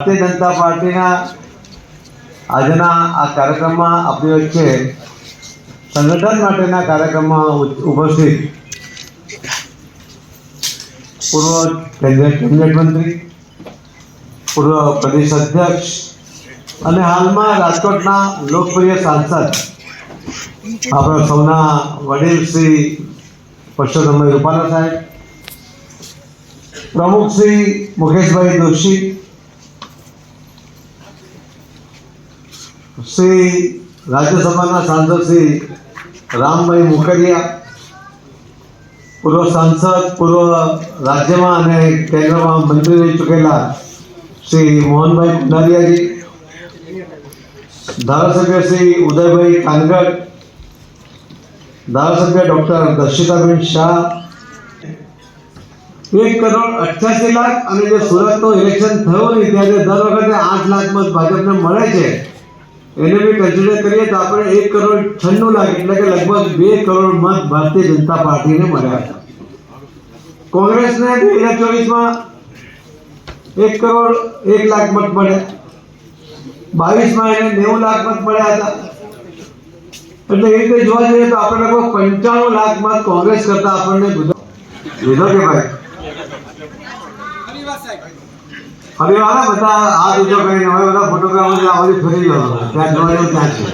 ભારતીય જનતા પાર્ટીના આજના આ કાર્યક્રમમાં આપણી વચ્ચે સંગઠન માટેના કાર્યક્રમમાં ઉપસ્થિત પૂર્વ કેબિનેટ મંત્રી, પૂર્વ પ્રદેશ અધ્યક્ષ અને હાલમાં રાજકોટના લોકપ્રિય સાંસદ આપણા સૌના વડીલ શ્રી પરસોત્તમભાઈ રૂપાલા સાહેબ, પ્રમુખ શ્રી મુકેશભાઈ દોશી શ્રી રાજ્યસભાના સાંસદ શ્રી રામભાઈ મુકરિયા પૂર્વ સાંસદ, પૂર્વ રાજ્યમાં અને કેન્દ્રમાં મંત્રી રહી ચૂકેલા શ્રી મોહનભાઈ કુંડારિયાજી ધારાસભ્ય શ્રી ઉદયભાઈ કાનગર, ધારાસભ્ય ડૉક્ટર દર્શિતાબેન શાહ, એક કરોડ અઠ્યાસી લાખ અને જે સુરતનું ઇલેક્શન થયું નહીં ત્યારે દર વખતે આઠ લાખ મત ભાજપને મળે છે. એને બી કન્સિડર કરીએ તો આપણે એક કરોડ છન્નું લાખ, એટલે કે લગભગ બે કરોડ મત ભારતીય જનતા પાર્ટીને મળ્યા હતા. કોંગ્રેસને બે હજાર ચોવીસમાં એક કરોડ એક લાખ મત મળ્યા. બાવીસમાં એને નેવું લાખ મત મળ્યા હતા. એટલે એ રીતે જોવા જઈએ તો આપણે લગભગ પંચાણું લાખ મત કોંગ્રેસ કરતા આપણને લીધો કે ભાઈ. હવે વાળા બધા, આ બીજો કઈ હવે બધા ફોટોગ્રાફર આ બધી ફરી ગયો. ત્યાં જોવા ત્યાં છે.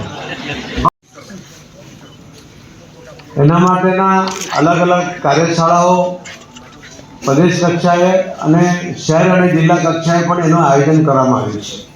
એના માટેના અલગ અલગ કાર્યશાળાઓ પ્રદેશ કક્ષાએ અને શહેર અને જિલ્લા કક્ષાએ પણ એનું આયોજન કરવામાં આવ્યું છે.